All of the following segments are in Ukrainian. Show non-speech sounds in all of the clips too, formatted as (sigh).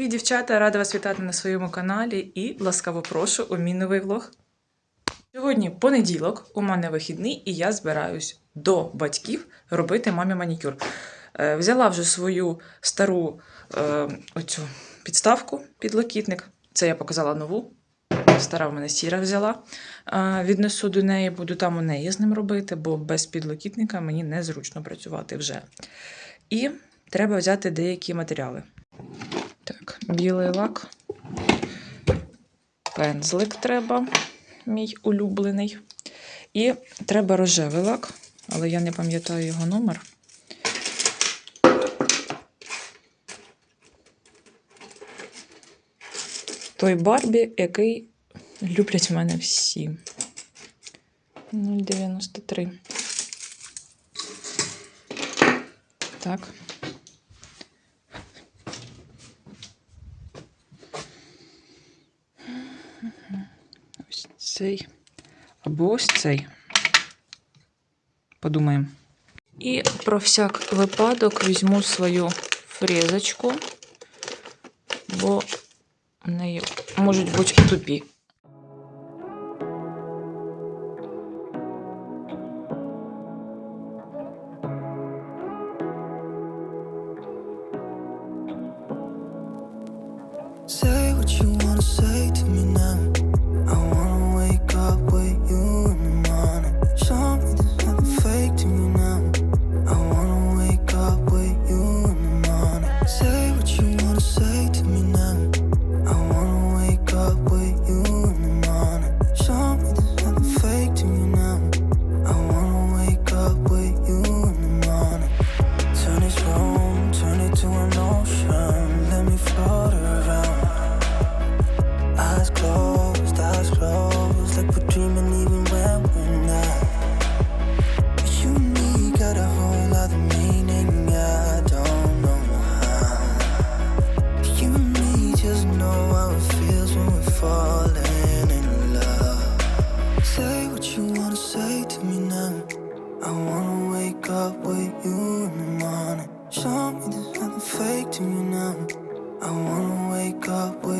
Привіт, дівчата! Рада вас вітати на своєму каналі і ласкаво прошу у мій новий влог. Сьогодні понеділок, у мене вихідний, і я збираюсь до батьків робити мамі манікюр. Е, взяла вже свою стару е, оцю підставку, підлокітник. Це я показала нову. Стара в мене сіра взяла. Е, віднесу до неї, буду там у неї з ним робити, бо без підлокітника мені незручно працювати вже. І треба взяти деякі матеріали. Білий лак. Пензлик треба, мій улюблений. І треба рожевий лак, але я не пам'ятаю його номер. Той Барбі, який люблять в мене всі. 0,93. Так. Ось цей. Або ось цей. Подумаємо. І про всяк випадок візьму свою фрезочку, бо в неї можуть бути тупі. Say what you wanna say to me now. I wanna wake up with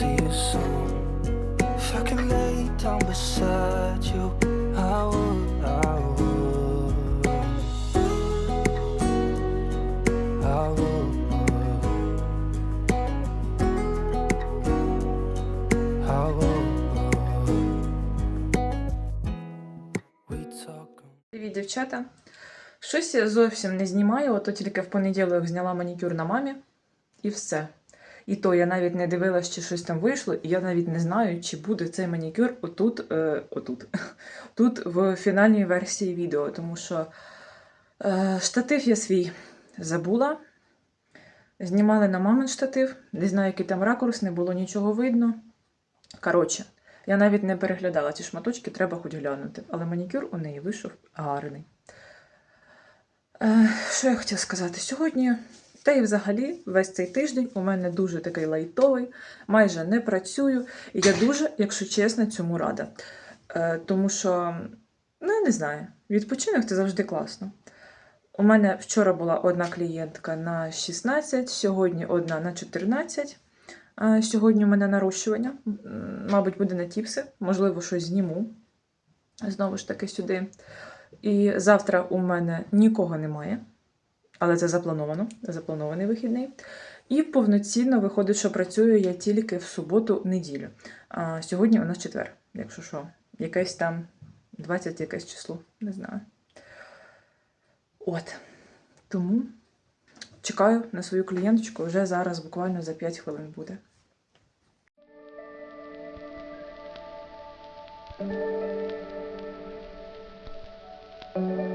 see you soon. If I could lay down beside you, I would, I would. I would. I would. Привіт, дівчата. Щось я зовсім не знімаю, ото тільки в понеділок зняла манікюр на мамі і все. І то я навіть не дивилась, чи щось там вийшло, і я навіть не знаю, чи буде цей манікюр отут, е, отут, (laughs) тут в фінальній версії відео, тому що е, штатив я свій забула. Знімали на мамин штатив, не знаю, який там ракурс, не було нічого видно. Коротше, Я навіть не переглядала ці шматочки, треба хоч глянути. Але манікюр у неї вийшов гарний. Е, що я хотіла сказати? Сьогодні, та і взагалі, весь цей тиждень у мене дуже такий лайтовий, майже не працюю. І я дуже, якщо чесно, цьому рада. Е, тому що, ну, я не знаю, відпочинок це завжди класно. У мене вчора була одна клієнтка на 16, сьогодні одна на 14. А Сьогодні у мене нарощування. Мабуть, буде на тіпси, можливо, щось зніму. Знову ж таки сюди. І завтра у мене нікого немає, але це заплановано, запланований вихідний. І повноцінно виходить, що працюю я тільки в суботу-неділю. А сьогодні у нас четвер, якщо що, якесь там 20 якесь число, не знаю. От. Тому чекаю на свою клієнточку вже зараз, буквально за 5 хвилин буде. Cause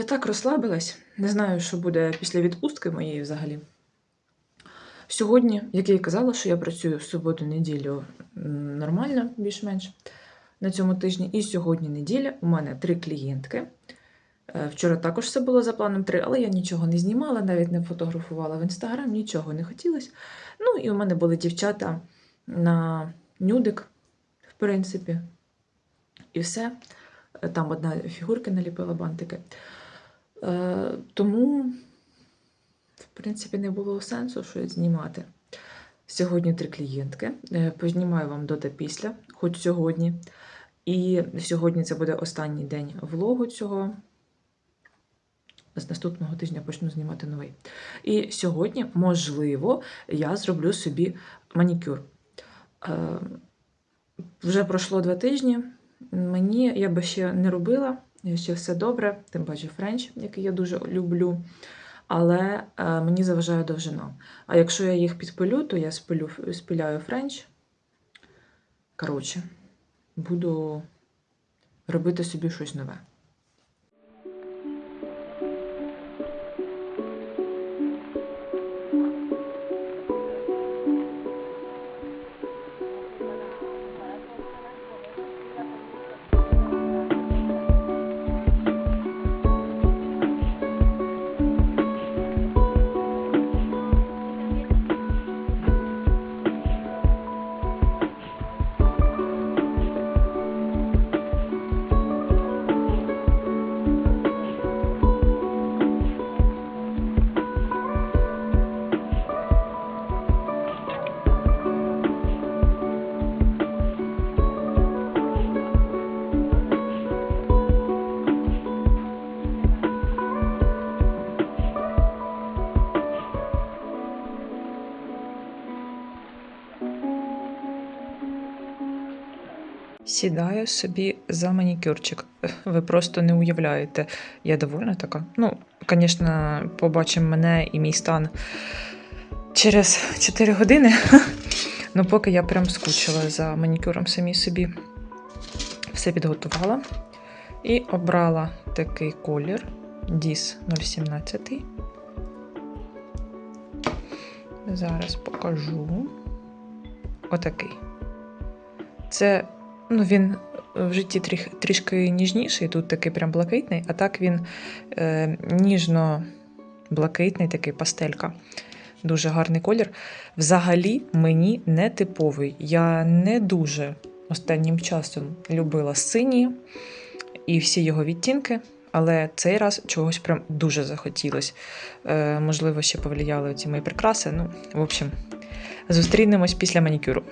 Я так розслабилась, не знаю, що буде після відпустки моєї взагалі. Сьогодні, як я і казала, що я працюю в суботу-неділю нормально, більш-менш на цьому тижні. І сьогодні неділя. У мене три клієнтки. Е, Вчора також все було за планом три, але я нічого не знімала, навіть не фотографувала в інстаграм, нічого не хотілося. Ну і у мене були дівчата на нюдик, в принципі, і все. Е, Там одна фігурки наліпила бантики. Е, тому, в принципі, не було сенсу щось знімати. Сьогодні три клієнтки. Е, Познімаю вам до та після, хоч сьогодні. І сьогодні це буде останній день влогу цього. З наступного тижня почну знімати новий. І сьогодні, можливо, я зроблю собі манікюр. Е, вже пройшло два тижні. Мені я би ще не робила, ще все добре, тим паче френч, який я дуже люблю. Але е, мені заважає довжина. А якщо я їх підпилю, то я спилю, спиляю френч. Коротше, буду робити собі щось нове. Сідаю собі за манікюрчик. (laughs) Ви просто не уявляєте. Я довольна така. Ну, звісно, побачимо мене і мій стан через 4 години. (laughs) Ну, поки я прям скучила за манікюром самі собі. Все підготувала. І обрала такий колір DIS 017. Зараз покажу. Отакий. Це Ну, він в житті тріх, трішки ніжніший, тут такий прям блакитний, а так він е, ніжно-блакитний, такий пастелька. Дуже гарний колір. Взагалі мені не типовий. Я не дуже останнім часом любила сині і всі його відтінки, але цей раз чогось прям дуже захотілось. Е, можливо, ще повлияли ці мої прикраси. Ну, в общем, зустрінемось після манікюру.